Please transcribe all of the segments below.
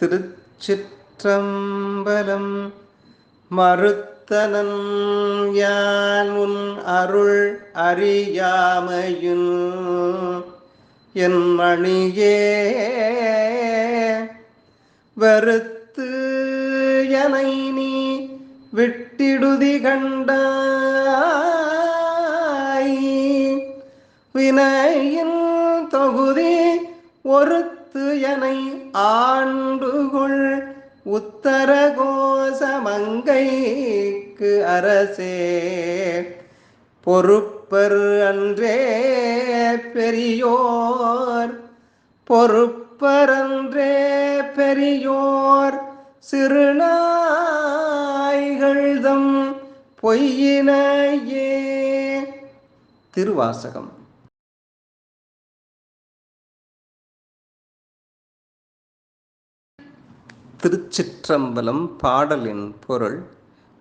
திருச்சிற்றம்பலம் மறுத்தனன் யான் உன் அருள் அறியாமையுன் என் மணியே. வெறுத்து எனை நீ விட்டிடுதி கண்டாய். வினையின் ஒருத்து எனை ஆண்டுகுள் உத்தர கோசமங்கைக்கு அரசே. பொறுப்பர் அன்றே பெரியோர் பொறுப்பரன்றே பெரியோர் சிறுநாய்கள்தம் பொய்யினையே. திருவாசகம். திருச்சிற்றம்பலம் பாடலின் பொருள்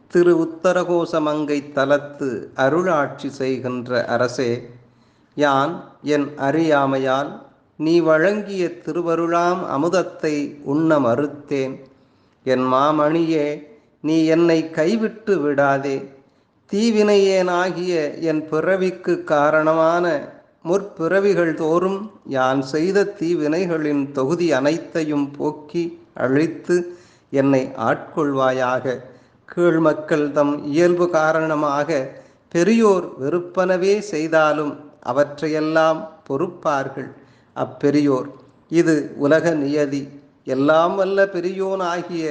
திரு உத்தரகோசமங்கை தலத்து அருளாட்சி செய்கின்ற அரசே யான் என் அறியாமையால் நீ வழங்கிய திருவருளாம் அமுதத்தை உண்ண மறுத்தேன். என் மாமணியே நீ என்னை கைவிட்டு விடாதே. தீவினையேனாகிய என் பிறவிக்கு காரணமான முற்பிறவிகள் தோறும் யான் செய்த தீவினைகளின் தொகுதி அனைத்தையும் போக்கி அழித்து என்னை ஆட்கொள்வாயாக. கீழ்மக்கள் தம் இயல்பு காரணமாக பெரியோர் வெறுப்பனவே செய்தாலும் அவற்றையெல்லாம் பொறுப்பார்கள். அப்பெரியோர் இது உலக நியதி. எல்லாம் வல்ல பெரியோனாகிய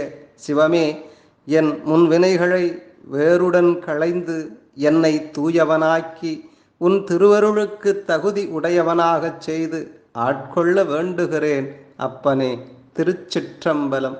சிவமே என் முன்வினைகளை வேறுடன் களைந்து என்னை தூயவனாக்கி உன் திருவருளுக்கு தகுதி உடையவனாகச் செய்து ஆட்கொள்ள வேண்டுகிறேன் அப்பனே. திருச்சிற்றம்பலம்.